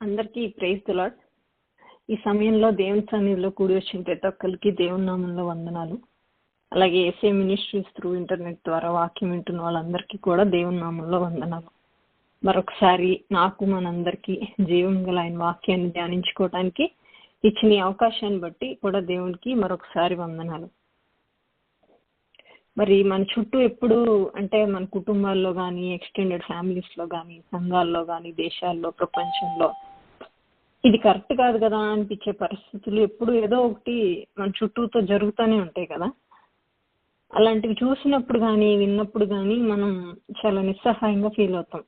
అందరికీ praise the ఈ సమయంలో దేవుని సన్నిధిలో కూడి వచ్చిన ప్రతి ఒక్కరికి దేవుని నామంలో వందనాలు. అలాగే ఏసే మినిస్ట్రీస్ త్రూ ఇంటర్నెట్ ద్వారా వాక్యం వింటున్న వాళ్ళందరికీ కూడా దేవుని నామంలో వందనాలు. మరొకసారి నాకు మనందరికీ జీవం గల ఆయన వాక్యాన్ని ధ్యానించుకోవడానికి ఇచ్చిన అవకాశాన్ని బట్టి కూడా దేవునికి మరొకసారి వందనాలు. మరి మన చుట్టూ ఎప్పుడు అంటే మన కుటుంబాల్లో కానీ ఎక్స్టెండెడ్ ఫ్యామిలీస్లో కానీ సంఘాల్లో కానీ దేశాల్లో ప్రపంచంలో ఇది కరెక్ట్ కాదు కదా అనిపించే పరిస్థితులు ఎప్పుడు ఏదో ఒకటి మన చుట్టూతో జరుగుతూనే ఉంటాయి కదా. అలాంటివి చూసినప్పుడు కానీ విన్నప్పుడు కానీ మనం చాలా నిస్సహాయంగా ఫీల్ అవుతాం.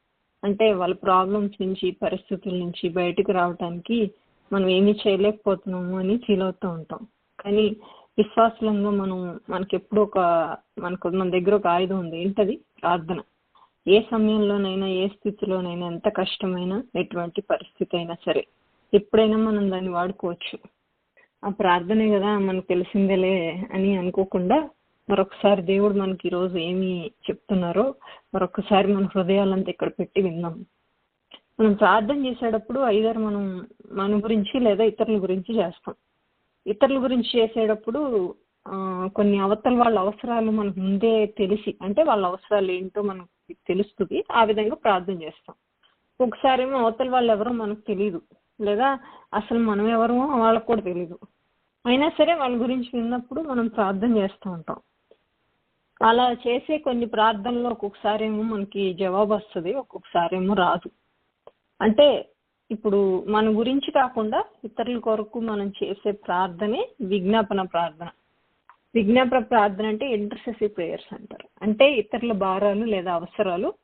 అంటే వాళ్ళ ప్రాబ్లమ్స్ నుంచి పరిస్థితుల నుంచి బయటకు రావడానికి మనం ఏమీ చేయలేకపోతున్నాము అని ఫీల్ అవుతూ ఉంటాం. కానీ విశ్వాసంగా మనం మనకి ఎప్పుడు ఒక మనకు మన దగ్గర ఒక ఆయుధం ఉంది. ఏంటది? ప్రార్థన. ఏ సమయంలోనైనా ఏ స్థితిలోనైనా ఎంత కష్టమైనా ఎటువంటి పరిస్థితి అయినా సరే. ఎప్పుడైనా మనం దాన్ని వాడుకోవచ్చు. ఆ ప్రార్థనే కదా మనకు తెలిసిందేలే అని అనుకోకుండా మరొకసారి దేవుడు మనకి ఈరోజు ఏమి చెప్తున్నారో మరొకసారి మన హృదయాలంతా ఇక్కడ పెట్టి విందాం. మనం ప్రార్థన చేసేటప్పుడు ఐదారు మనం మన గురించి లేదా ఇతరుల గురించి చేస్తాం. ఇతరుల గురించి చేసేటప్పుడు కొన్ని అవతల వాళ్ళ అవసరాలు మనకు ముందే తెలిసి అంటే వాళ్ళ అవసరాలు ఏంటో మనకి తెలుస్తుంది ఆ విధంగా ప్రార్థన చేస్తాం. ఒకసారి ఏమో అవతల వాళ్ళు ఎవరో మనకు తెలియదు లేదా అసలు మనం ఎవరో వాళ్ళకు కూడా తెలియదు అయినా సరే వాళ్ళ గురించి విన్నప్పుడు మనం ప్రార్థన చేస్తూ ఉంటాం. అలా చేసే కొన్ని ప్రార్థనలు ఒక్కొక్కసారి ఏమో మనకి జవాబు వస్తుంది ఒక్కొక్కసారి ఏమో రాదు. అంటే ఇప్పుడు మన గురించి కాకుండా ఇతరుల కొరకు మనం చేసే ప్రార్థనే విజ్ఞాపన ప్రార్థన. విజ్ఞాపన ప్రార్థన అంటే ఇంటర్సెసివ్ ప్రేయర్స్ అంటారు. అంటే ఇతరుల భారాలు లేదా అవసరాలు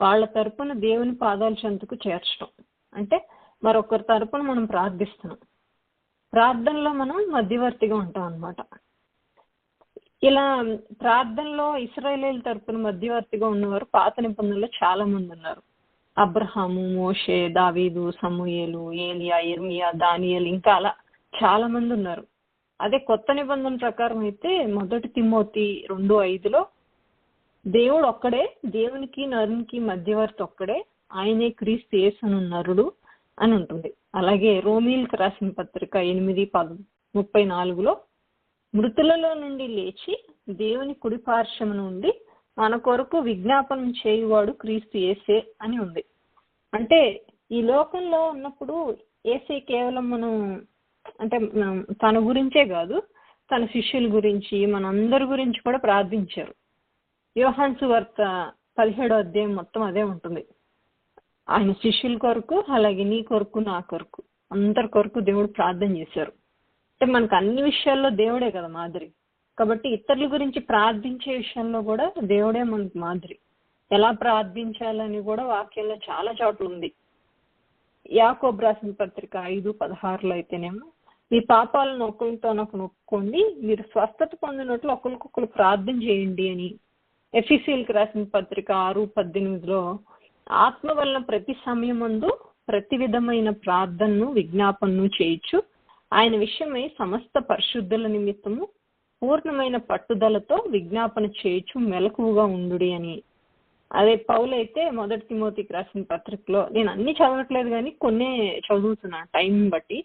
వాళ్ళ తరపున దేవుని పాదాల చెంతకు చేర్చడం అంటే మరొకరి తరపున మనం ప్రార్థిస్తున్నాం. ప్రార్థనలో మనం మధ్యవర్తిగా ఉంటాం అనమాట ఇలా ప్రార్థనలో ఇస్రాయేలీల తరపున మధ్యవర్తిగా ఉన్నవారు పాత నిబంధనలో చాలా మంది ఉన్నారు. అబ్రహాము మోషే దావీదు సమూయేలు ఏలియా ఇర్మియా దానియల్ ఇంకా అలా చాలా మంది ఉన్నారు. అదే కొత్త నిబంధన ప్రకారం అయితే మొదటి తిమ్మోతి రెండు ఐదులో దేవుడు ఒక్కడే దేవునికి నరునికి మధ్యవర్తి ఒక్కడే ఆయనే క్రీస్తు యేసను నరుడు. అని ఉంటుంది అలాగే రోమిల్కి రాసిన పత్రిక ఎనిమిది పద ముప్పై నాలుగులో మృతులలో నుండి లేచి దేవుని కుడిపార్శ్వము నుండి మన కొరకు విజ్ఞాపనం చేయువాడు క్రీస్తు ఏసే అని ఉంది. అంటే ఈ లోకంలో ఉన్నప్పుడు ఏసే కేవలం మనం అంటే తన గురించే కాదు తన శిష్యుల గురించి మనందరి గురించి కూడా ప్రార్థించారు. యోహాన్సు వార్త పదిహేడో అధ్యాయం మొత్తం అదే ఉంటుంది. ఆయన శిష్యుల కొరకు అలాగే నీ కొరకు నా కొరకు అందరి కొరకు దేవుడు ప్రార్థన చేశారు. అంటే మనకు అన్ని విషయాల్లో దేవుడే కదా మాదిరి. కాబట్టి ఇతరుల గురించి ప్రార్థించే విషయంలో కూడా దేవుడే మనకు మాదిరి. ఎలా ప్రార్థించాలని కూడా వాక్యంలో చాలా చోట్ల ఉంది. యాకోబ్ రాసిన పత్రిక ఐదు పదహారులో అయితేనేమో మీ పాపాలను ఒకరితో నొప్పుకోండి మీరు స్వస్థత పొందినట్లు ఒకరికొకరు ప్రార్థన చేయండి అని. ఎఫీసీల్కి రాసిన పత్రిక ఆరు పద్దెనిమిదిలో ఆత్మ వలన ప్రతి సమయమందు ప్రతి విధమైన ప్రార్థనను విజ్ఞాపనను చేయొచ్చు ఆయన విషయమై సమస్త పరిశుద్ధుల నిమిత్తము పూర్ణమైన పట్టుదలతో విజ్ఞాపన చేయొచ్చు మెలకువగా ఉండు అని. అదే పౌలైతే మొదటి తిమోతికి రాసిన పత్రికలో నేను అన్ని చదవట్లేదు కానీ కొన్నే చదువుతున్నా టైం బట్టి.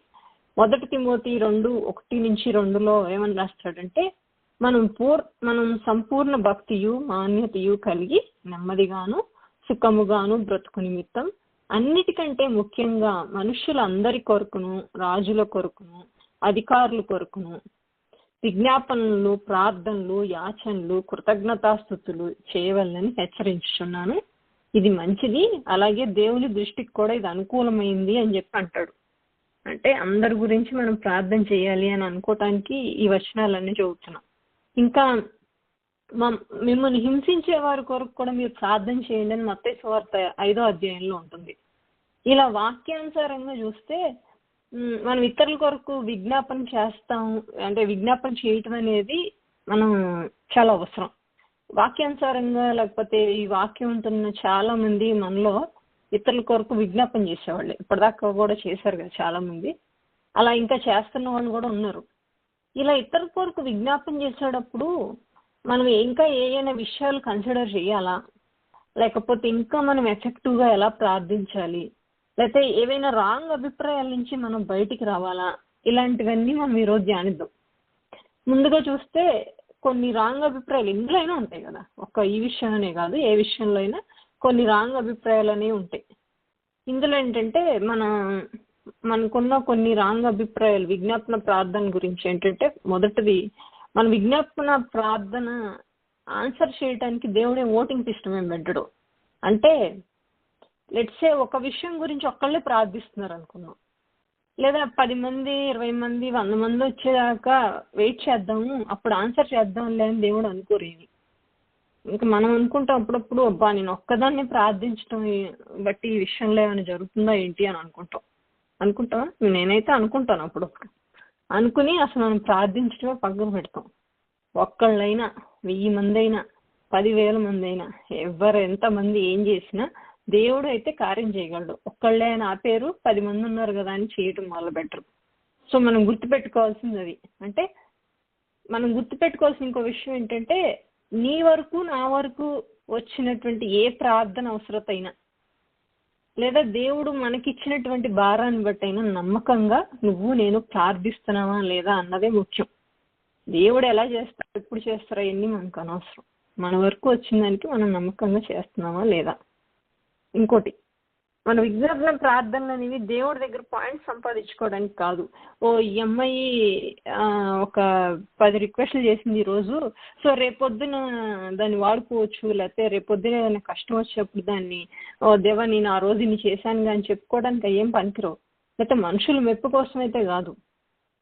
మొదటి తిమోతి రెండు ఒకటి నుంచి రెండులో ఏమని రాస్తాడంటే మనం పూర్ మనం సంపూర్ణ భక్తియు మాన్యతయు కలిగి నెమ్మదిగాను సుఖముగాను బ్రతుకు నిమిత్తం అన్నిటికంటే ముఖ్యంగా మనుషులందరి కొరకును రాజుల కొరకును అధికారుల కొరకును విజ్ఞాపనలు ప్రార్థనలు యాచనలు కృతజ్ఞతాస్థుతులు చేయవలని హెచ్చరించుచున్నాను. ఇది మంచిది. అలాగే దేవుని దృష్టికి కూడా ఇది అనుకూలమైంది అని చెప్పి అంటాడు. అంటే అందరి గురించి మనం ప్రార్థన చేయాలి అని అనుకోవటానికి ఈ వచనాలన్నీ చదువుతున్నాం ఇంకా మిమ్మల్ని హింసించే వారి కొరకు కూడా మీరు ప్రార్థన చేయండి అని మత్తే వార్త ఐదో అధ్యాయంలో ఉంటుంది. ఇలా వాక్యానుసారంగా చూస్తే మనం ఇతరుల కొరకు విజ్ఞాపన చేస్తాం అంటే విజ్ఞాపన చేయటం అనేది మనం చాలా అవసరం. వాక్యానుసారంగా లేకపోతే ఈ వాక్యం ఉంటున్న చాలా మంది మనలో ఇతరుల కొరకు విజ్ఞాపన చేసేవాళ్ళు. ఇప్పటిదాకా కూడా చేశారు కదా చాలా మంది అలా ఇంకా చేస్తున్న వాళ్ళు కూడా ఉన్నారు. ఇలా ఇతరుల కొరకు విజ్ఞాపన చేసేటప్పుడు మనం ఇంకా ఏమైనా విషయాలు కన్సిడర్ చేయాలా? లేకపోతే ఇంకా మనం ఎఫెక్టివ్గా ఎలా ప్రార్థించాలి? లేకపోతే ఏవైనా రాంగ్ అభిప్రాయాల నుంచి మనం బయటికి రావాలా? ఇలాంటివన్నీ మనం ఈరోజు ధ్యానిద్దాం. ముందుగా చూస్తే కొన్ని రాంగ్ అభిప్రాయాలు ఇందులో అయినా ఉంటాయి కదా? ఒక ఈ విషయంలోనే కాదు ఏ విషయంలో అయినా కొన్ని రాంగ్ అభిప్రాయాలు అనేవి ఉంటాయి. ఇందులో ఏంటంటే మన మనకున్న కొన్ని రాంగ్ అభిప్రాయాలు విజ్ఞాపన ప్రార్థన గురించి ఏంటంటే మొదటిది మన విజ్ఞాపన ప్రార్థన ఆన్సర్ చేయడానికి దేవుడే ఓటింగ్ సిస్టమ్ ఏం పెట్టడు. అంటే లెట్సే ఒక విషయం గురించి ఒక్కళ్ళే ప్రార్థిస్తున్నారు అనుకున్నాం లేదా పది మంది ఇరవై మంది వంద మంది వచ్చేదాకా వెయిట్ చేద్దాము అప్పుడు ఆన్సర్ చేద్దాంలే అని దేవుడు అనుకోరేది ఇంకా మనం అనుకుంటాం అప్పుడప్పుడు అబ్బా నేను ఒక్కదాన్ని ప్రార్థించడం బట్టి ఈ విషయంలో ఏమైనా జరుగుతుందా ఏంటి అని అనుకుంటాం. అనుకుంటావా? నేనైతే అనుకుంటాను అప్పుడప్పుడు. అనుకుని అసలు మనం ప్రార్థించడమే పక్కన పెడతాం. ఒక్కళ్ళైనా వెయ్యి మంది అయినా పదివేల మంది అయినా ఎవరు ఎంతమంది ఏం చేసినా దేవుడు అయితే కార్యం చేయగలడు. ఒక్కళ్ళే అని ఆపేరు పది మంది ఉన్నారు కదా అని చేయటం మొదలు బెటర్ సో మనం గుర్తుపెట్టుకోవాల్సింది అది. అంటే మనం గుర్తుపెట్టుకోవాల్సిన ఇంకో విషయం ఏంటంటే నీ వరకు నా వరకు వచ్చినటువంటి ఏ ప్రార్థన అవసరత అయినా లేదా దేవుడు మనకిచ్చినటువంటి భారాన్ని బట్టి అయినా నమ్మకంగా నువ్వు నేను ప్రార్థిస్తున్నావా లేదా అన్నదే ముఖ్యం. దేవుడు ఎలా చేస్తాడు ఎప్పుడు చేస్తారా ఎన్ని మనకు అనవసరం. మన వరకు వచ్చిన దానికి మనం నమ్మకంగా చేస్తున్నామా లేదా? ఇంకోటి మన విజ్ఞాపన ప్రార్థనలు అనేవి దేవుడి దగ్గర పాయింట్స్ సంపాదించుకోవడానికి కాదు. ఓ ఈ అమ్మాయి ఒక పది రిక్వెస్ట్లు చేసింది ఈ రోజు. సో రేపొద్దున దాన్ని వాడుకోవచ్చు లేకపోతే రేపొద్దున ఏదైనా కష్టం వచ్చినప్పుడు దాన్ని ఓ దేవా నేను ఆ రోజు ఇన్ని చేశాను కానీ చెప్పుకోవడానికి ఏం పనికిరావు. లేకపోతే మనుషుల మెప్పు కోసం అయితే కాదు.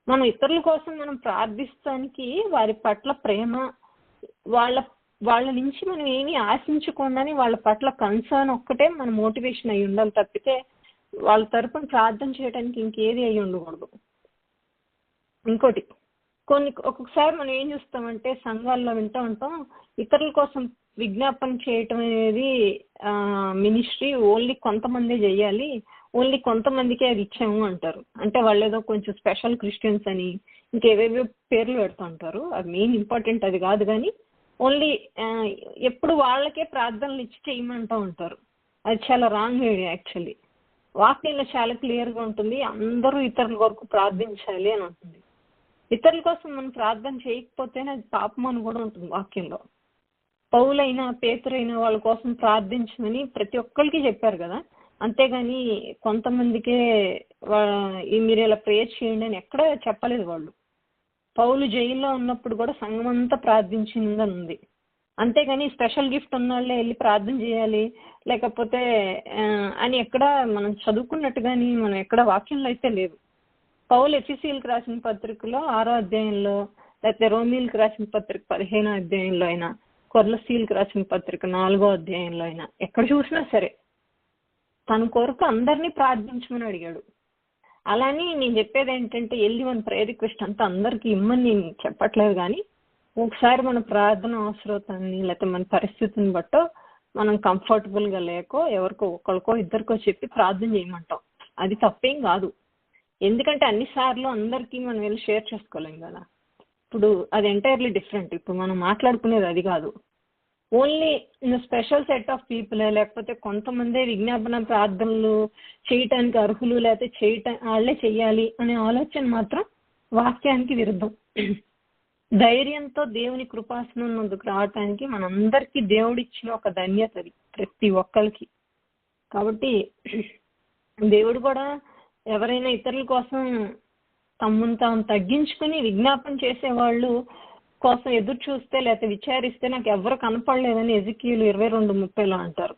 మనం ఇతరుల కోసం మనం ప్రార్థిస్తానికి వారి పట్ల ప్రేమ వాళ్ళ వాళ్ళ నుంచి మనం ఏమీ ఆశించకుండానే వాళ్ళ పట్ల కన్సర్న్ ఒక్కటే మన మోటివేషన్ అయి ఉండాలి తప్పితే వాళ్ళ తరపున ప్రార్థన చేయడానికి ఇంకేది అయి ఉండకూడదు. ఇంకోటి కొన్ని ఒక్కొక్కసారి మనం ఏం చూస్తామంటే సంఘాల్లో వింటూ ఉంటాం ఇతరుల కోసం విజ్ఞాపన చేయటం అనేది మినిస్ట్రీ ఓన్లీ కొంతమందే చేయాలి ఓన్లీ కొంతమందికే అది ఇచ్చాము అంటారు. అంటే వాళ్ళు ఏదో కొంచెం స్పెషల్ క్రిస్టియన్స్ అని ఇంకేవేవో పేర్లు పెడుతుంటారు అది మెయిన్ ఇంపార్టెంట్ అది కాదు కానీ ఓన్లీ ఎప్పుడు వాళ్ళకే ప్రార్థనలు ఇచ్చి చేయమంటూ ఉంటారు. అది చాలా రాంగ్ ఐడియా యాక్చువల్లీ వాక్యంలో చాలా క్లియర్గా ఉంటుంది అందరూ ఇతరుల వరకు ప్రార్థించాలి అని ఉంటుంది. ఇతరుల కోసం మనం ప్రార్థన చేయకపోతేనే అది పాపం అని కూడా ఉంటుంది వాక్యంలో. పౌలైనా పేతురైనా వాళ్ళ కోసం ప్రార్థించమని ప్రతి ఒక్కరికి చెప్పారు కదా. అంతేగాని కొంతమందికే వా- మీరు ఇలా ప్రేయర్ చేయండి అని ఎక్కడ చెప్పలేదు వాళ్ళు. పౌలు జైల్లో ఉన్నప్పుడు కూడా సంఘం అంతా ప్రార్థించిందని ఉంది అంతేగాని స్పెషల్ గిఫ్ట్ ఉన్న వాళ్ళే వెళ్ళి ప్రార్థన చేయాలి లేకపోతే అని ఎక్కడ మనం చదువుకున్నట్టు కానీ మనం ఎక్కడ వాక్యంలో అయితే లేదు. పౌలు ఎఫిసీలకు రాసిన పత్రికలో ఆరో అధ్యాయంలో లేకపోతే రోమిల్కి రాసిన పత్రిక పదిహేనో అధ్యాయంలో అయినా కొర్లసీలకు రాసిన పత్రిక నాలుగో అధ్యాయంలో అయినా ఎక్కడ చూసినా సరే తన కొరకు అందరినీ ప్రార్థించమని అడిగాడు. అలానే నేను చెప్పేది ఏంటంటే వెళ్ళి మన ప్రేయర్ రిక్వెస్ట్ అంతా అందరికి ఇమ్మని నేను చెప్పట్లేదు కానీ ఒకసారి మన ప్రార్థన అవసరతాన్ని లేకపోతే మన పరిస్థితిని బట్టో మనం కంఫర్టబుల్గా లేకో ఎవరికో ఒకరికో ఇద్దరికో చెప్పి ప్రార్థన చేయమంటాం. అది తప్పేం కాదు. ఎందుకంటే అన్ని సార్లు అందరికీ మనం వెళ్ళి షేర్ చేసుకోలేం కదా. ఇప్పుడు అది ఎంటైర్లీ డిఫరెంట్ ఇప్పుడు మనం మాట్లాడుకునేది అది కాదు. Only special set of people లేకపోతే కొంతమందే విజ్ఞాపన ప్రార్థనలు చేయటానికి అర్హులు లేకపోతే చేయటం వాళ్ళే చెయ్యాలి అనే ఆలోచన మాత్రం వాక్యానికి విరుద్ధం. ధైర్యంతో దేవుని కృపాసనం ముందుకు రావటానికి మనందరికీ దేవుడిచ్చిన ఒక ధన్యత అది ప్రతి ఒక్కరికి కాబట్టి దేవుడు కూడా ఎవరైనా ఇతరుల కోసం తమ్మును తాము తగ్గించుకుని విజ్ఞాపన చేసేవాళ్ళు కోసం ఎదురు చూస్తే లేకపోతే విచారిస్తే నాకు ఎవరు కనపడలేదని ఎజికీలు ఇరవై రెండు ముప్పైలో అంటారు.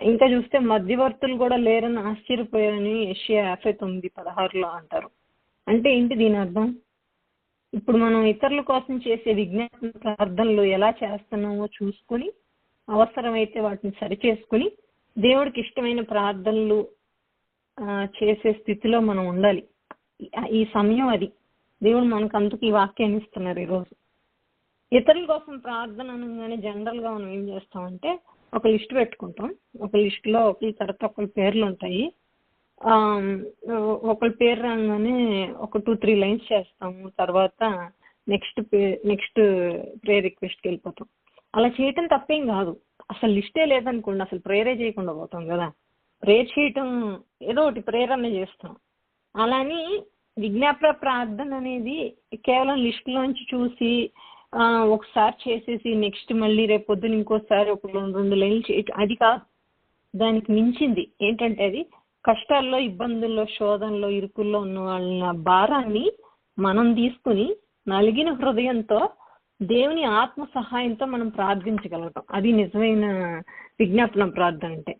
ఇంకా చూస్తే మధ్యవర్తులు కూడా లేరని ఆశ్చర్యపోయారని ఏషియా యాభై తొమ్మిది పదహారులో అంటారు. అంటే ఏంటి దీని అర్థం? ఇప్పుడు మనం ఇతరుల కోసం చేసే విజ్ఞాపన ప్రార్థనలు ఎలా చేస్తున్నామో చూసుకుని అవసరమైతే వాటిని సరిచేసుకుని దేవుడికి ఇష్టమైన ప్రార్థనలు చేసే స్థితిలో మనం ఉండాలి. ఈ సమయం అది. దేవుడు మనకు అందుకు ఈ వాక్యాన్ని ఇస్తున్నారు ఈరోజు. ఇతరుల కోసం ప్రార్థన అనగానే జనరల్గా మనం ఏం చేస్తామంటే ఒక లిస్ట్ పెట్టుకుంటాం. ఒక లిస్ట్లో ఒకరి తర్వాత ఒకరి పేర్లు ఉంటాయి. ఒకరి పేరు రాగానే ఒక టూ త్రీ లైన్స్ చేస్తాము. తర్వాత నెక్స్ట్ పే నెక్స్ట్ ప్రేయర్ రిక్వెస్ట్కి వెళ్ళిపోతాం. అలా చేయటం తప్పేం కాదు. అసలు లిస్టే లేదనుకోండి అసలు ప్రేయరే చేయకుండా పోతాం కదా. ప్రేయర్ చేయటం ఏదో ఒకటి ప్రేరణ చేస్తాం. అలాని విజ్ఞాపన ప్రార్థన అనేది కేవలం లిస్టులోంచి చూసి ఒకసారి చేసేసి నెక్స్ట్ మళ్ళీ రేపు పొద్దున ఇంకోసారి ఒక రెండు రెండు లైన్లు చే అది కాదు. దానికి మించింది ఏంటంటే అది కష్టాల్లో ఇబ్బందుల్లో శోధనలో ఇరుకుల్లో ఉన్న వాళ్ళ భారాన్ని మనం తీసుకుని నలిగిన హృదయంతో దేవుని ఆత్మ సహాయంతో మనం ప్రార్థించగలగటం. అది నిజమైన విజ్ఞాపన ప్రార్థన అంటే.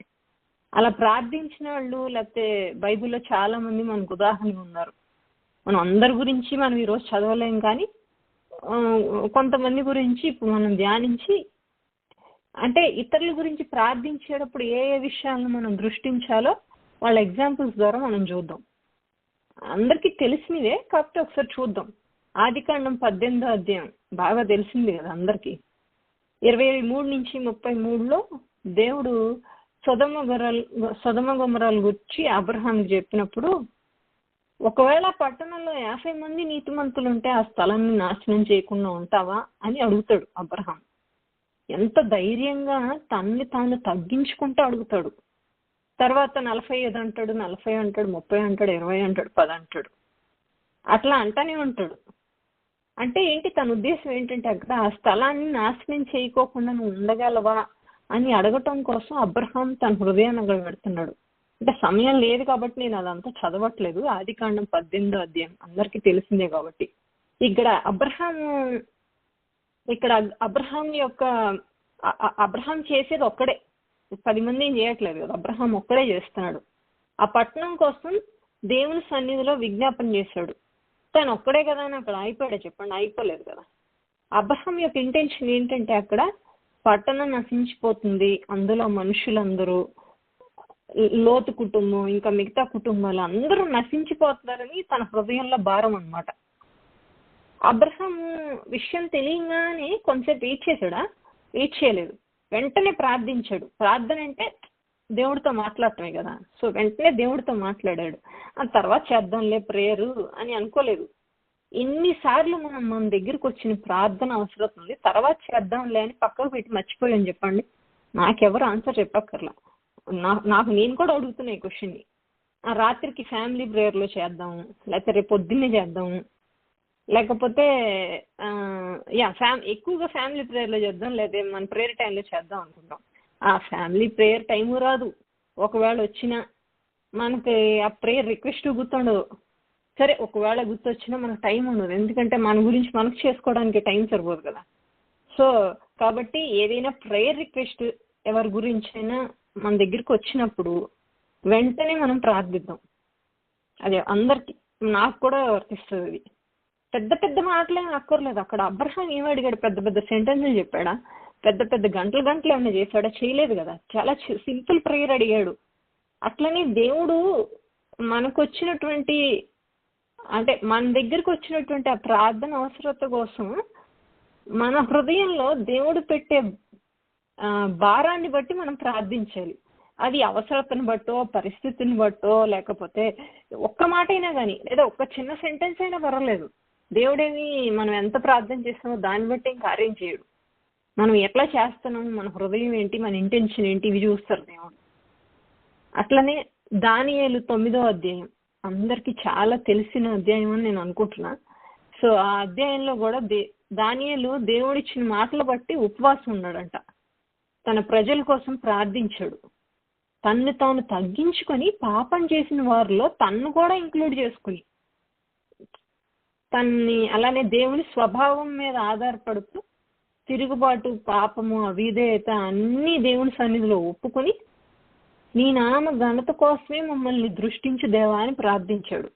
అలా ప్రార్థించిన వాళ్ళు లేకపోతే బైబిల్లో చాలా మంది మనకు ఉదాహరణలు ఉన్నారు. మనం అందరి గురించి మనం ఈరోజు చదవలేం కానీ కొంతమంది గురించి ఇప్పుడు మనం ధ్యానించి అంటే ఇతరుల గురించి ప్రార్థించేటప్పుడు ఏ ఏ విషయాలను మనం దృష్టించాలో వాళ్ళ ఎగ్జాంపుల్స్ ద్వారా మనం చూద్దాం. అందరికీ తెలిసినవే కాకపోతే ఒకసారి చూద్దాం. ఆదికాండం పద్దెనిమిదో అధ్యాయం. బాగా తెలిసింది కదా అందరికీ. ఇరవై మూడు నుంచి ముప్పై మూడులో దేవుడు సొదమ గొర్రెలు సొదమ గుమరాలు గురించి అబ్రహాంకి చెప్పినప్పుడు ఒకవేళ పట్టణంలో యాభై మంది నీతిమంతులు ఉంటే ఆ స్థలాన్ని నాశనం చేయకుండా ఉంటావా అని అడుగుతాడు అబ్రహాం. ఎంత ధైర్యంగా తన్ని తాను తగ్గించుకుంటూ అడుగుతాడు. తర్వాత నలభై ఐదు అంటాడు నలభై అంటాడు ముప్పై అంటాడు ఇరవై అంటాడు పది అంటాడు. అట్లా అంటానే ఉంటాడు. అంటే ఏంటి తన ఉద్దేశం ఏంటంటే అక్కడ ఆ స్థలాన్ని నాశనం చేయకోకుండా నువ్వు ఉండగలవా అని అడగటం కోసం అబ్రహాం తన హృదయాన్ని అక్కడ పెడుతున్నాడు అంటే సమయం లేదు కాబట్టి నేను అదంతా చదవట్లేదు. ఆది కాండం పద్దెనిమిదో అధ్యాయం. అందరికీ తెలిసిందే కాబట్టి. ఇక్కడ అబ్రహాం ఇక్కడ అబ్రహాం యొక్క అబ్రహాం చేసేది ఒక్కడే. పది మంది ఏం చేయట్లేదు కదా. అబ్రహాం ఒక్కడే చేస్తున్నాడు. ఆ పట్టణం కోసం దేవుని సన్నిధిలో విజ్ఞాపన చేశాడు. తను ఒక్కడే కదా అని అక్కడ అయిపోయాడు చెప్పండి? అయిపోలేదు కదా. అబ్రహాం యొక్క ఇంటెన్షన్ ఏంటంటే అక్కడ పట్టణం నశించిపోతుంది. అందులో మనుషులందరూ లోతు కుటుంబం ఇంకా మిగతా కుటుంబాలు అందరూ నశించిపోతున్నారని తన హృదయంలో భారం అన్నమాట. అబ్రహం విషయం తెలియగానే కొంచెంసేపు వెయిట్ చేశాడా? చేయలేదు. వెంటనే ప్రార్థించాడు. ప్రార్థన అంటే దేవుడితో మాట్లాడటమే కదా. సో వెంటనే దేవుడితో మాట్లాడాడు. ఆ తర్వాత చేద్దాంలే ప్రేయరు అని అనుకోలేదు. ఎన్నిసార్లు మనం మన దగ్గరికి వచ్చిన ప్రార్థన అవసరం ఉంది. తర్వాత చేద్దాంలే అని పక్కకు పెట్టి మర్చిపోయాను చెప్పండి. నాకెవరు ఆన్సర్ చెప్పక్కర్లా. నాకు నేను కూడా అడుగుతున్నా ఈ క్వశ్చన్ని రాత్రికి ఫ్యామిలీ ప్రేయర్లో చేద్దాం లేకపోతే రేపు పొద్దున్నే చేద్దాం లేకపోతే యా ఫ్యామ్ ఎక్కువగా ఫ్యామిలీ ప్రేయర్లో చేద్దాం లేదా మన ప్రేయర్ టైంలో చేద్దాం అనుకుంటాం. ఆ ఫ్యామిలీ ప్రేయర్ టైము రాదు. ఒకవేళ వచ్చినా మనకి ఆ ప్రేయర్ రిక్వెస్ట్ గుర్తుండదు. సరే ఒకవేళ గుర్తొచ్చినా మనకు టైం ఉండదు. ఎందుకంటే మన గురించి మనకు చేసుకోవడానికి టైం సరిపోదు కదా. సో కాబట్టి ఏదైనా ప్రేయర్ రిక్వెస్ట్ ఎవరి గురించైనా మన దగ్గరికి వచ్చినప్పుడు వెంటనే మనం ప్రార్థిద్దాం. అదే అందరికి నాకు కూడా వర్తిస్తుంది అది. పెద్ద పెద్ద మాటలే అక్కర్లేదు అక్కడ అబ్రహాం ఏం అడిగాడు? పెద్ద పెద్ద సెంటెన్స్లు చెప్పాడా? పెద్ద పెద్ద గంటలు గంటలు ఏమైనా చేశాడా? చేయలేదు కదా. చాలా సింపుల్ ప్రేయర్ అడిగాడు. అట్లనే దేవుడు మనకు వచ్చినటువంటి అంటే మన దగ్గరకు వచ్చినటువంటి ఆ ప్రార్థన అవసరత కోసం మన హృదయంలో దేవుడు పెట్టే భారాన్ని బట్టి మనం ప్రార్థించాలి. అది అవసరతను బట్టో పరిస్థితిని బట్టో లేకపోతే ఒక్క మాట అయినా కానీ లేదా ఒక్క చిన్న సెంటెన్స్ అయినా పర్వాలేదు. దేవుడేమి మనం ఎంత ప్రార్థన చేస్తామో దాన్ని బట్టి ఏం కార్యం చేయడు. మనం ఎట్లా చేస్తున్నాం మన హృదయం ఏంటి మన ఇంటెన్షన్ ఏంటి ఇవి చూస్తారు దేవుడు. అట్లనే దానియేలు తొమ్మిదో అధ్యాయం. అందరికి చాలా తెలిసిన అధ్యాయం అని నేను అనుకుంటున్నా. సో ఆ అధ్యాయంలో కూడా దే దానియలు దేవుడిచ్చిన మాటలు బట్టి ఉపవాసం ఉన్నాడంట. తన ప్రజల కోసం ప్రార్థించాడు. తన్ను తాను తగ్గించుకొని పాపం చేసిన వారిలో తన్ను కూడా ఇంక్లూడ్ చేసుకుని తన్ని అలానే దేవుని స్వభావం మీద ఆధారపడుతూ తిరుగుబాటు పాపము అవిధేయత అన్ని దేవుని సన్నిధిలో ఒప్పుకొని నీ నామ ఘనత కోసమే మమ్మల్ని దృష్టించు దేవా అని ప్రార్థించాడు.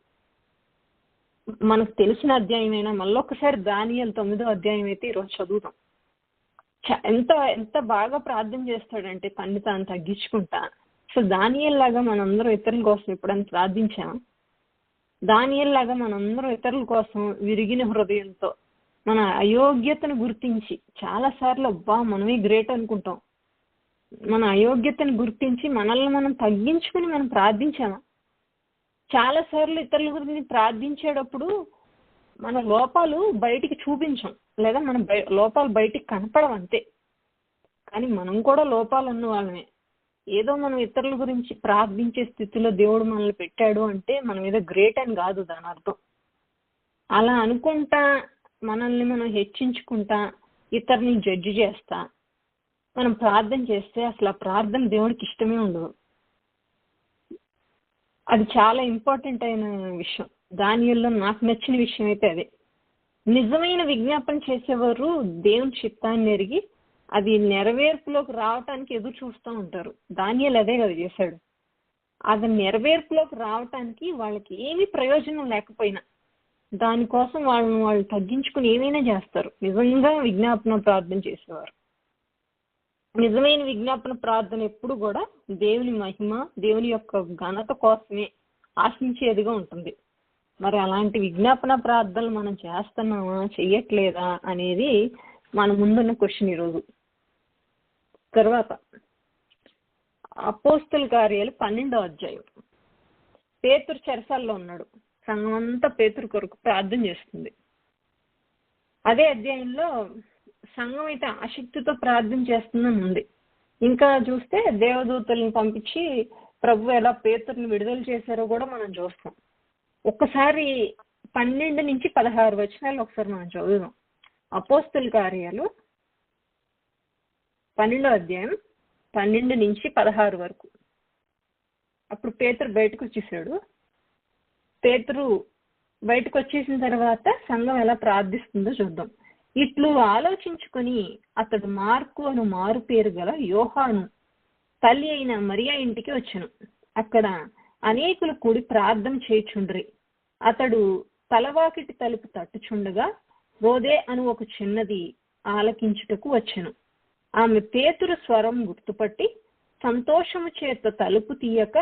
మనకు తెలిసిన అధ్యాయమైనా మళ్ళొకసారి దానియలు తొమ్మిదో అధ్యాయం అయితే ఈరోజు చదువుతాం ఎంత ఎంత బాగా ప్రార్థన చేస్తాడంటే తన్ని తాను తగ్గించుకుంటా. సో దానియల్ లాగా మనందరం ఇతరుల కోసం ఎప్పుడైనా ప్రార్థించామా? దానియల్ లాగా మనందరం ఇతరుల కోసం విరిగిన హృదయంతో మన అయోగ్యతను గుర్తించి చాలా సార్లు అబ్బా మనమే గ్రేట్ అనుకుంటాం. మన అయోగ్యతను గుర్తించి మనల్ని మనం తగ్గించుకుని మనం ప్రార్థించామా? చాలా సార్లు ఇతరుల గురించి ప్రార్థించేటప్పుడు మన లోపాలు బయటికి చూపించం. లేదా మన లోపాలు బయటికి కనపడవు అంతే. కానీ మనం కూడా లోపాలు ఉన్న వాళ్ళమే. ఏదో మనం ఇతరుల గురించి ప్రార్థించే స్థితిలో దేవుడు మనల్ని పెట్టాడు అంటే మనం ఏదో గ్రేట్ అని కాదు దాని అర్థం అలా అనుకుంటా మనల్ని మనం హెచ్చించుకుంటా ఇతరుని జడ్జి చేస్తా మనం ప్రార్థన చేస్తే అసలు ఆ ప్రార్థన దేవుడికి ఇష్టమే ఉండదు. అది చాలా ఇంపార్టెంట్ అయిన విషయం. దానిలో నాకు నచ్చిన విషయం అయితే అదే. నిజమైన విజ్ఞాపన చేసేవారు దేవుని చిత్తాన్ని ఎరిగి అది నెరవేర్పులోకి రావటానికి ఎదురు చూస్తూ ఉంటారు. దానియలు అదే కదా చేశాడు. అది నెరవేర్పులోకి రావటానికి వాళ్ళకి ఏమీ ప్రయోజనం లేకపోయినా దానికోసం వాళ్ళని వాళ్ళు తగ్గించుకుని ఏమైనా చేస్తారు. నిజంగా విజ్ఞాపన ప్రార్థన చేసేవారు. నిజమైన విజ్ఞాపన ప్రార్థన ఎప్పుడు కూడా దేవుని మహిమ దేవుని యొక్క ఘనత కోసమే ఆశించేదిగా ఉంటుంది. మరి అలాంటి విజ్ఞాపన ప్రార్థనలు మనం చేస్తున్నామా చెయ్యట్లేదా అనేది మన ముందున్న క్వశ్చన్ ఈరోజు తర్వాత అపోస్తుల కార్యాలు పన్నెండో అధ్యాయం. పేతురు చెరసాల్లో ఉన్నాడు. సంఘం అంతా పేతురు కొరకు ప్రార్థన చేస్తుంది. అదే అధ్యాయంలో సంఘం అయితే ఆసక్తితో ప్రార్థన చేస్తుందని ఉంది. ఇంకా చూస్తే దేవదూతలను పంపించి ప్రభు ఎలా పేతుర్ని విడుదల చేశారో కూడా మనం చూస్తాం. ఒక్కసారి పన్నెండు నుంచి పదహారు వచనాలు ఒకసారి మనం చదువుదాం. అపోస్తుల కార్యాలు పన్నెండో అధ్యాయం పన్నెండు నుంచి పదహారు వరకు. అప్పుడు పేతురు బయటకు వచ్చేసాడు. పేతురు బయటకు వచ్చేసిన తర్వాత సంఘం ఎలా ప్రార్థిస్తుందో చూద్దాం. ఇట్లు ఆలోచించుకొని అతడు మార్కు అను మారు పేరు గల యోహాను తల్లి అయిన మరియా ఇంటికి వచ్చాను. అక్కడ అనేకులు కూడి ప్రార్థన చేయుచుండ్రి. అతడు తలవాకిటి తలుపు తట్టుచుండగా రోదే అను ఒక చిన్నది ఆలకించుటకు వచ్చెను. ఆమె పేతురు స్వరం గుర్తుపట్టి సంతోషము చేత తలుపు తీయక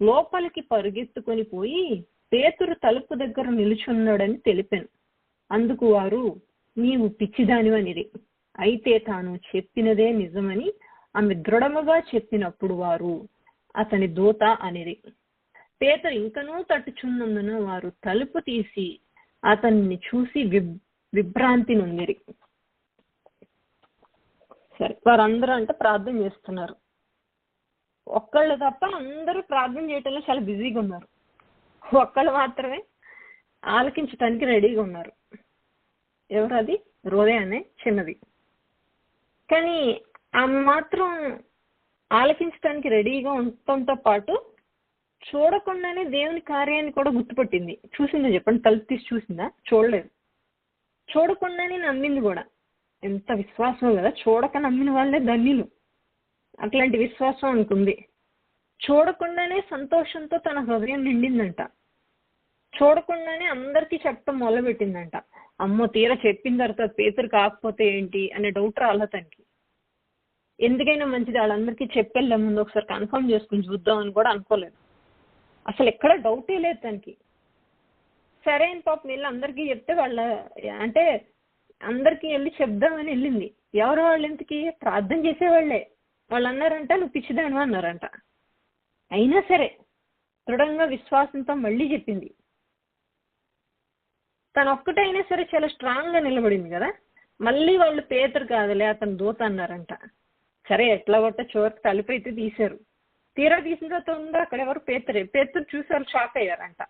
లోపలికి పరుగెత్తుకొని పోయి పేతురు తలుపు దగ్గర నిలుచున్నాడని తెలిపాను. అందుకు వారు నీవు పిచ్చిదానివనిది అయితే తాను చెప్పినదే నిజమని ఆమె దృఢముగా చెప్పినప్పుడు వారు అతని దూత అనేది పేతరు ఇంకనూ తట్టుచున్నందున వారు తలుపు తీసి అతన్ని చూసి విబ్ విభ్రాంతి నొందిరి. సరే వారందరూ అంటే ప్రార్థన చేస్తున్నారు. ఒక్కళ్ళు తప్ప అందరూ ప్రార్థన చేయటంలో చాలా బిజీగా ఉన్నారు. ఒక్కళ్ళు మాత్రమే ఆలకించటానికి రెడీగా ఉన్నారు. ఎవరు అది హృదయ అనే చిన్నది. కానీ ఆమె మాత్రం ఆలకించడానికి రెడీగా ఉండటంతో పాటు చూడకుండానే దేవుని కార్యాన్ని కూడా గుర్తుపట్టింది. చూసిందా చెప్పండి? తలుపు తీసి చూసిందా? చూడలేదు. చూడకుండానే నమ్మింది కూడా. ఎంత విశ్వాసం కదా. చూడక నమ్మిన వాళ్ళే ధన్యులు. అట్లాంటి విశ్వాసం అనుకుంది. చూడకుండానే సంతోషంతో తన హృదయం నిండిందంట. చూడకుండానే అందరికీ చెప్పడం మొదలుపెట్టిందంట. అమ్మో తీర చెప్పిన తర్వాత పేతురు కాకపోతే ఏంటి అనే డౌట్ రాలే తనకి. ఎందుకైనా మంచిది. వాళ్ళందరికీ చెప్పెళ్ళే ముందు ఒకసారి కన్ఫర్మ్ చేసుకుని చూద్దాం అని కూడా అనుకోలేదు. అసలు ఎక్కడ డౌటే లేదు తనకి. సరే అని పాపం వెళ్ళి అందరికీ చెప్తే వాళ్ళ అంటే అందరికీ వెళ్ళి చెప్దామని వెళ్ళింది. ఎవరు వాళ్ళు ఇంతకీ ప్రార్థన చేసేవాళ్ళే వాళ్ళు అన్నారంట నువ్వు పిచ్చిదాను అన్నారంట. అయినా సరే దృఢంగా విశ్వాసంతో మళ్ళీ చెప్పింది. తను ఒక్కటైనా సరే చాలా స్ట్రాంగ్గా నిలబడింది కదా. మళ్ళీ వాళ్ళు పేదరు కాదులే అతను దూత అన్నారంట. సరే ఎట్లా కొట్ట చివరికి తలుపు అయితే తీశారు. తీరా తీసిన తర్వాత ఉందో అక్కడ ఎవరు పేతురే పేతురు చూసారు షాక్ అయ్యారంట.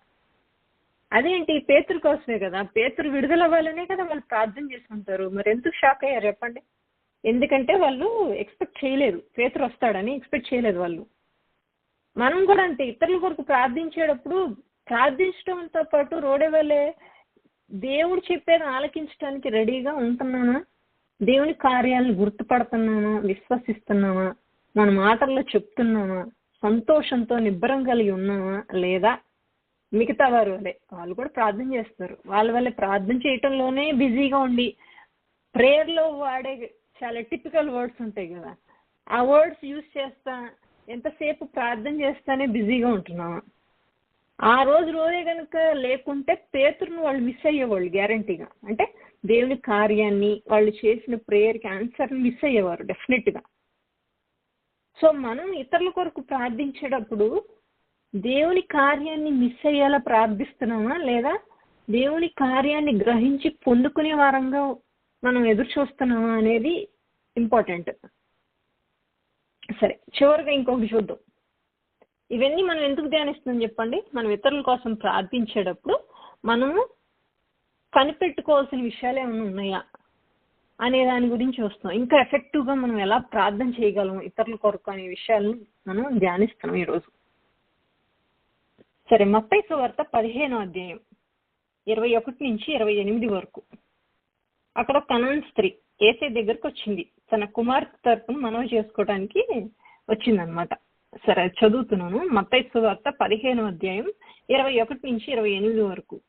అదేంటి పేతురు కోసమే కదా? పేతురు విడుదల అవ్వాలనే కదా వాళ్ళు ప్రార్థన చేసుకుంటారు. మరి ఎందుకు షాక్ అయ్యారు చెప్పండి? ఎందుకంటే వాళ్ళు ఎక్స్పెక్ట్ చేయలేదు. పేతురు వస్తాడని ఎక్స్పెక్ట్ చేయలేదు వాళ్ళు. మనం కూడా అంతే ఇతరుల కొరకు ప్రార్థించేటప్పుడు ప్రార్థించడంతో పాటు రోడే దేవుడు చెప్పేది ఆలకించడానికి రెడీగా ఉంటున్నామా? దేవుని కార్యాలను గుర్తుపడుతున్నామా? విశ్వసిస్తున్నామా? మన మాటల్లో చెప్తున్నామా? సంతోషంతో నిబ్బరం కలిగి ఉన్నామా లేదా మిగతా వారు వాళ్ళే వాళ్ళు కూడా ప్రార్థన చేస్తారు. వాళ్ళ వల్ల ప్రార్థన చేయటంలోనే బిజీగా ఉండి ప్రేయర్లో వాడే చాలా టిపికల్ వర్డ్స్ ఉంటాయి కదా ఆ వర్డ్స్ యూజ్ చేస్తా ఎంతసేపు ప్రార్థన చేస్తానే బిజీగా ఉంటున్నామా ఆ రోజు రోజే కనుక లేకుంటే పేతురును వాళ్ళు మిస్ అయ్యేవాళ్ళు గ్యారంటీగా అంటే దేవుని కార్యాన్ని వాళ్ళు చేసిన ప్రేయర్కి ఆన్సర్ని మిస్ అయ్యేవారు డెఫినెట్గా సో మనం ఇతరుల కొరకు ప్రార్థించేటప్పుడు దేవుని కార్యాన్ని మిస్ అయ్యేలా ప్రార్థిస్తున్నామా? లేదా దేవుని కార్యాన్ని గ్రహించి పొందుకునే వారంగా మనం ఎదురు చూస్తున్నామా అనేది ఇంపార్టెంట్. సరే చివరిగా ఇంకొకటి చూద్దాం. ఇవన్నీ మనం ఎందుకు ధ్యానిస్తున్నాం చెప్పండి? మనం ఇతరుల కోసం ప్రార్థించేటప్పుడు మనము కనిపెట్టుకోవాల్సిన విషయాలు ఏమైనా ఉన్నాయా? అనే దాని గురించి వస్తాం ఇంకా ఎఫెక్టివ్గా మనం ఎలా ప్రార్థన చేయగలం ఇతరుల కొరకు అనే విషయాలను మనం ధ్యానిస్తాం ఈరోజు. సరే మత్తై సువార్త పదిహేనో అధ్యాయం ఇరవై ఒకటి నుంచి ఇరవై ఎనిమిది వరకు. అక్కడ కనాన్ స్త్రీ ఏసే దగ్గరకు వచ్చింది. తన కుమార్తె తరపున మనవి చేసుకోవడానికి వచ్చిందనమాట సరే చదువుతున్నాను. మత్తై సువార్త పదిహేనో అధ్యాయం ఇరవై ఒకటి నుంచి ఇరవై ఎనిమిది వరకు.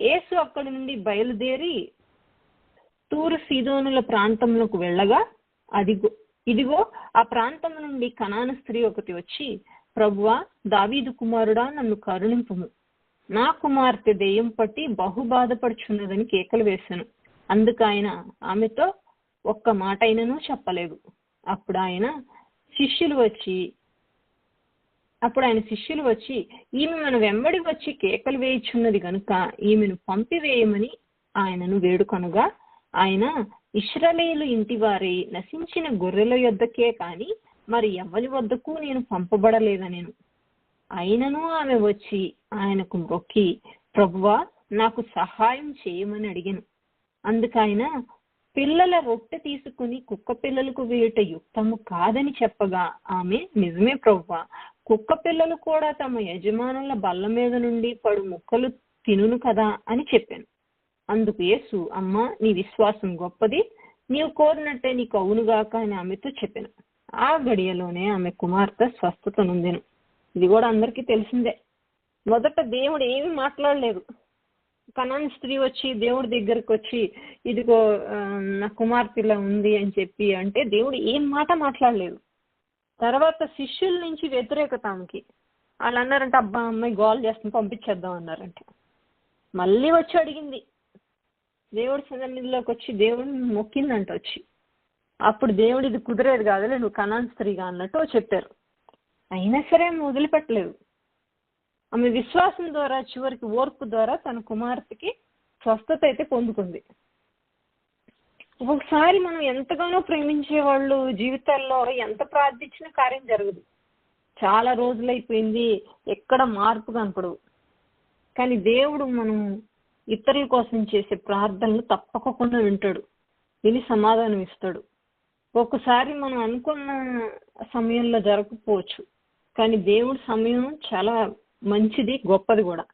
యేసు అక్కడి నుండి బయలుదేరి తూరు సీదోనుల ప్రాంతంలోకి వెళ్ళగా అదిగో ఇదిగో ఆ ప్రాంతం నుండి కనాన స్త్రీ ఒకటి వచ్చి ప్రభువా దావీదు కుమారుడా నన్ను కరుణింపుము. నా కుమార్తె దెయ్యం పట్టి బహు బాధపడుచున్నదని కేకలు వేశాను. అందుకు ఆయన ఆమెతో ఒక్క మాట అయినను చెప్పలేదు. అప్పుడు ఆయన శిష్యులు వచ్చి అప్పుడు ఆయన శిష్యులు వచ్చి ఈమె మన వెంబడి వచ్చి కేకలు వేయుచున్నది గనుక ఈమెను పంపివేయమని ఆయనను వేడుకొనగా ఆయన ఇస్రాయేలు ఇంటి వారి నశించిన గొర్రెల యొద్దకే కాని మరి ఎవరి వద్దకు నేను పంపబడలేదనేను. అయినను ఆమె వచ్చి ఆయనకు మొక్కి ప్రభువా నాకు సహాయం చేయమని అడిగాను. అందుకైన పిల్లల రొట్టె తీసుకుని కుక్క పిల్లలకు వేయట యుక్తము కాదని చెప్పగా ఆమె నిజమే ప్రభువా కుక్క పిల్లలు కూడా తమ యజమానుల బల్ల మీద నుండి పడు ముక్కలు తినును కదా అని చెప్పాను. అందుకు యేసు అమ్మ నీ విశ్వాసం గొప్పది. నీవు కోరినట్టే నీకు అవునుగాక అని ఆమెతో చెప్పాను. ఆ గడియలోనే ఆమె కుమార్తె స్వస్థత నొందెను. ఇది కూడా అందరికీ తెలిసిందే. మొదట దేవుడు ఏమీ మాట్లాడలేదు. కనాన్ స్త్రీ వచ్చి దేవుడి దగ్గరకు వచ్చి ఇదిగో నా కుమార్తె ఇలా ఉంది అని చెప్పి అంటే దేవుడు ఏం మాట మాట్లాడలేదు. తర్వాత శిష్యుల నుంచి వ్యతిరేకత ఆమెకి. వాళ్ళు అన్నారంటే అబ్బా అమ్మాయి గోల్ చేస్తుంది పంపించేద్దాం అన్నారంట. మళ్ళీ వచ్చి అడిగింది దేవుడి సన్నిధిలోకి వచ్చి దేవుడిని మొక్కిందంట వచ్చి. అప్పుడు దేవుడు ఇది కుదిరేది కాదులే నువ్వు కనాన్ స్త్రీగా అన్నట్టు చెప్పారు. అయినా సరే ఆమె వదిలిపెట్టలేదు. ఆమె విశ్వాసం ద్వారా చివరికి ఓర్పు ద్వారా తన కుమార్తెకి స్వస్థత అయితే పొందుకుంది. ఒకసారి మనం ఎంతగానో ప్రేమించే వాళ్ళు జీవితాల్లో ఎంత ప్రార్థించిన కార్యం జరగదు. చాలా రోజులైపోయింది ఎక్కడ మార్పు కనపడవు. కానీ దేవుడు మనం ఇతరుల కోసం చేసే ప్రార్థనలు తప్పకుండా వింటాడు. విని సమాధానం ఇస్తాడు. ఒక్కసారి మనం అనుకున్న సమయంలో జరగకపోవచ్చు. కానీ దేవుడి సమయం చాలా మంచిది గొప్పది కూడా.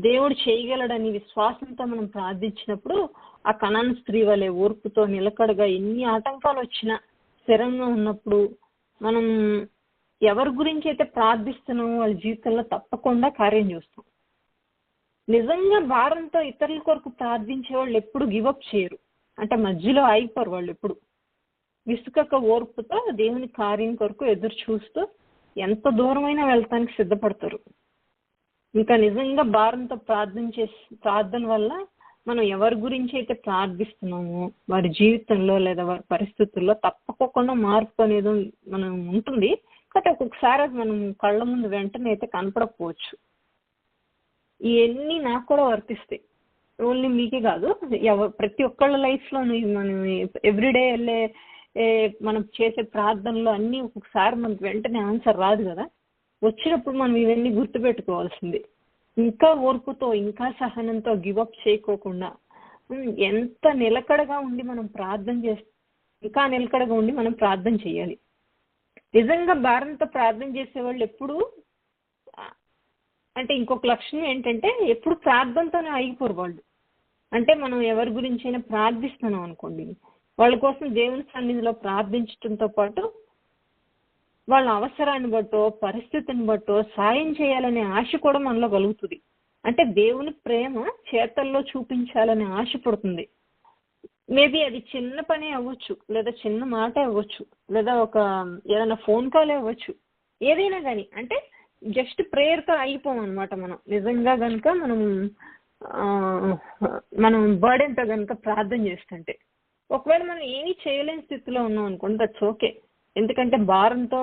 దేవుడు చేయగలడని విశ్వాసంతో మనం ప్రార్థించినప్పుడు ఆ కణాన్ స్త్రీ వలె ఓర్పుతో నిలకడగా ఎన్ని ఆటంకాలు వచ్చినా స్థిరంగా ఉన్నప్పుడు మనం ఎవరి గురించి అయితే ప్రార్థిస్తున్నామో వాళ్ళ జీవితంలో తప్పకుండా కార్యం చూస్తాం. నిజంగా భారంతో ఇతరుల కొరకు ప్రార్థించే వాళ్ళు ఎప్పుడు గివప్ చేయరు. అంటే మధ్యలో అయిపోరు వాళ్ళు ఎప్పుడు. విసుకక ఓర్పుతో దేవుని కార్యం కొరకు ఎదురు చూస్తూ ఎంత దూరమైనా వెళ్తానికి సిద్ధపడతారు. ఇంకా నిజంగా భారంతో ప్రార్థన చేసి ప్రార్థన వల్ల మనం ఎవరి గురించి అయితే ప్రార్థిస్తున్నామో వారి జీవితంలో లేదా వారి పరిస్థితుల్లో తప్పకుండా మార్పు అనేది మనం ఉంటుంది. కాబట్టి ఒక్కొక్కసారి అది మనం కళ్ళ ముందు వెంటనే అయితే కనపడకపోవచ్చు. ఇవన్నీ నాకు కూడా వర్తిస్తాయి ఓన్లీ మీకే కాదు ఎవరు ప్రతి ఒక్కళ్ళ లైఫ్లోను మనం ఎవ్రీడే వెళ్ళే మనం చేసే ప్రార్థనలు అన్నీ ఒక్కొక్కసారి మనకు వెంటనే ఆన్సర్ రాదు కదా. వచ్చినప్పుడు మనం ఇవన్నీ గుర్తుపెట్టుకోవాల్సింది. ఇంకా ఓర్పుతో ఇంకా సహనంతో గివప్ చేయకోకుండా ఎంత నిలకడగా ఉండి మనం ప్రార్థన చేస్తే ఇంకా నిలకడగా ఉండి మనం ప్రార్థన చేయాలి. నిజంగా భారంతో ప్రార్థన చేసే వాళ్ళు అంటే ఇంకొక లక్షణం ఏంటంటే ఎప్పుడు ప్రార్థనతోనే ఆగిపోరు వాళ్ళు. అంటే మనం ఎవరి గురించి అయినా ప్రార్థిస్తున్నాం అనుకోండి. వాళ్ళ కోసం దేవుని సన్నిధిలో ప్రార్థించడంతో పాటు వాళ్ళ అవసరాన్ని బట్టో పరిస్థితిని బట్టో సాయం చేయాలనే ఆశ కూడా మనలో కలుగుతుంది. అంటే దేవుని ప్రేమ చేతల్లో చూపించాలనే ఆశ పడుతుంది. మేబీ అది చిన్న పని అవ్వచ్చు లేదా చిన్న మాట అవ్వచ్చు లేదా ఒక ఏదైనా ఫోన్ కాల్ అవ్వచ్చు. ఏదైనా కానీ అంటే జస్ట్ ప్రేయర్తో అయిపోం అనమాట మనం. నిజంగా కనుక మనం మనం బర్డెన్తో కనుక ప్రార్థన చేస్తుంటే. ఒకవేళ మనం ఏమీ చేయలేని స్థితిలో ఉన్నాం అనుకోండి దట్స్ ఓకే ఎందుకంటే భారంతో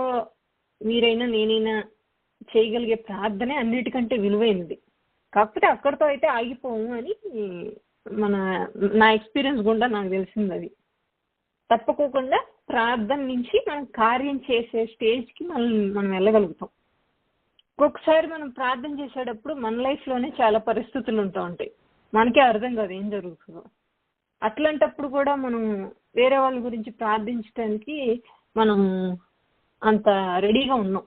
మీరైనా నేనైనా చేయగలిగే ప్రార్థనే అన్నిటికంటే విలువైనది. కాకపోతే అక్కడితో అయితే ఆగిపోము అని మన నా ఎక్స్పీరియన్స్ గుండా నాకు తెలిసింది అది. తప్పకోకుండా ప్రార్థన నుంచి మనం కార్యం చేసే స్టేజ్కి మనం మనం వెళ్ళగలుగుతాం. ఒక్కొక్కసారి మనం ప్రార్థన చేసేటప్పుడు మన లైఫ్లోనే చాలా పరిస్థితులు ఉంటూ ఉంటాయి. మనకే అర్థం కాదు ఏం జరుగుతుందో. అట్లాంటప్పుడు కూడా మనం వేరే వాళ్ళ గురించి ప్రార్థించడానికి మనం అంత రెడీగా ఉన్నాం.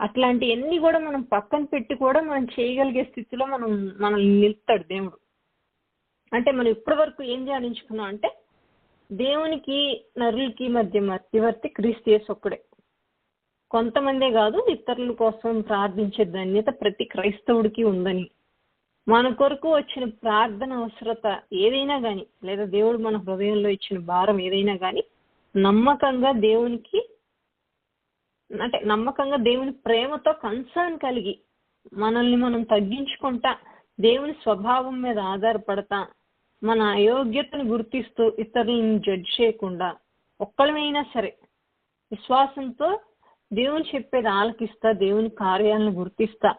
అట్లాంటివన్నీ కూడా మనం పక్కన పెట్టి కూడా మనం చేయగలిగే స్థితిలో మనం మనల్ని నిలుపుతాడు దేవుడు. అంటే మనం ఇప్పటి వరకు ఏం ధ్యానించుకున్నాం అంటే దేవునికి నరులకి మధ్య మధ్యవర్తి క్రీస్తు చేసి ఒక్కడే. కొంతమందే కాదు ఇతరుల కోసం ప్రార్థించే ధన్యత ప్రతి క్రైస్తవుడికి ఉందని. మన కొరకు వచ్చిన ప్రార్థన అవసరత ఏదైనా కానీ లేదా దేవుడు మన హృదయంలో ఇచ్చిన భారం ఏదైనా కానీ నమ్మకంగా దేవునికి అంటే నమ్మకంగా దేవుని ప్రేమతో కన్సర్న్ కలిగి మనల్ని మనం తగ్గించుకుంటా దేవుని స్వభావం మీద ఆధారపడతా మన అయోగ్యతను గుర్తిస్తూ ఇతరులను జడ్జ్ చేయకుండా ఒక్కళ్ళమైనా సరే విశ్వాసంతో దేవుని చెప్పేది ఆలకిస్తా దేవుని కార్యాలను గుర్తిస్తా.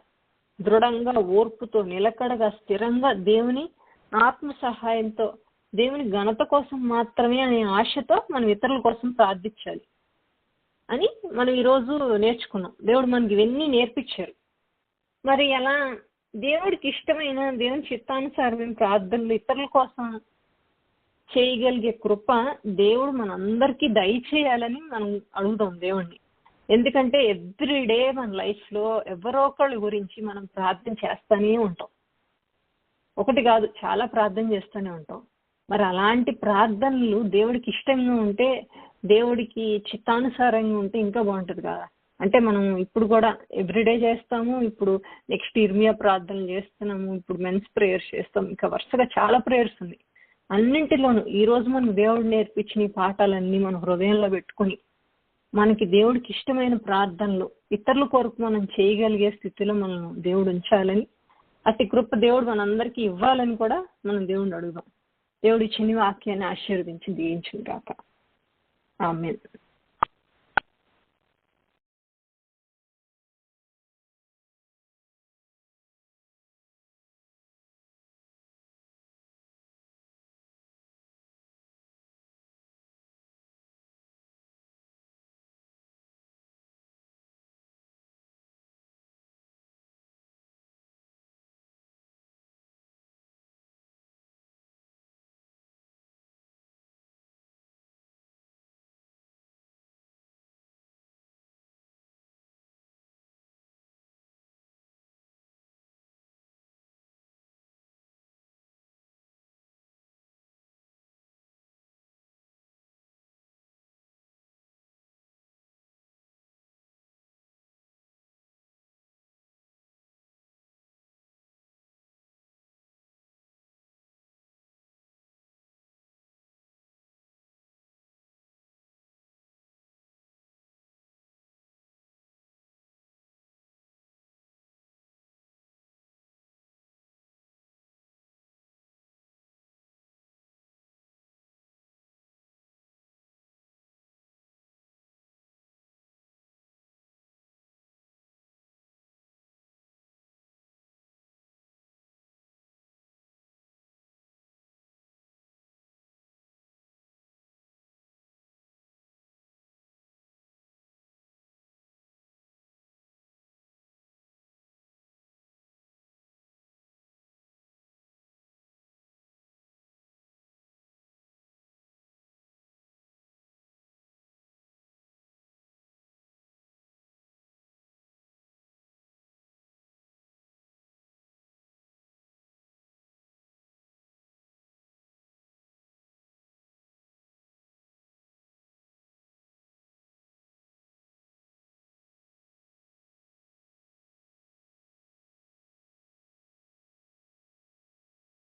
దృఢంగా ఓర్పుతో నిలకడగా స్థిరంగా దేవుని ఆత్మ సహాయంతో దేవుని ఘనత కోసం మాత్రమే అనే ఆశతో మనం ఇతరుల కోసం ప్రార్థించాలి అని మనం ఈరోజు నేర్చుకున్నాం. దేవుడు మనకి ఇవన్నీ నేర్పించారు. మరి ఎలా దేవుడికి ఇష్టమైన దేవుని చిత్తానుసారమైన ప్రార్థనలు ఇతరుల కోసం చేయగలిగే కృప దేవుడు మనందరికీ దయచేయాలని మనం అడుగుదాం దేవుణ్ణి. ఎందుకంటే ఎవ్రీ డే మన లైఫ్లో ఎవరో ఒకళ్ళ గురించి మనం ప్రార్థన చేస్తూనే ఉంటాం. ఒకటి కాదు చాలా ప్రార్థన చేస్తూనే ఉంటాం. మరి అలాంటి ప్రార్థనలు దేవుడికి ఇష్టంగా ఉంటే దేవుడికి చిత్తానుసారంగా ఉంటే ఇంకా బాగుంటుంది కదా. అంటే మనం ఇప్పుడు కూడా ఎవ్రీడే చేస్తాము ఇప్పుడు నెక్స్ట్ ఇర్మియా ప్రార్థనలు చేస్తున్నాము ఇప్పుడు మెన్స్ ప్రేయర్స్ చేస్తాం ఇంకా వరుసగా చాలా ప్రేయర్స్ ఉన్నాయి. అన్నింటిలోనూ ఈ రోజు మనకు దేవుడు నేర్పించిన పాఠాలన్నీ మన హృదయంలో పెట్టుకుని మనకి దేవుడికి ఇష్టమైన ప్రార్థనలు ఇతరుల కొరకు మనం చేయగలిగే స్థితిలో మనం దేవుడు ఉంచాలని అతి కృప దేవుడు మనందరికీ ఇవ్వాలని కూడా మనం దేవుడిని అడుగుదాం. దేవుడి చిన్ని వాక్యాన్ని ఆశీర్వదించి దీవించుగాక ఆమె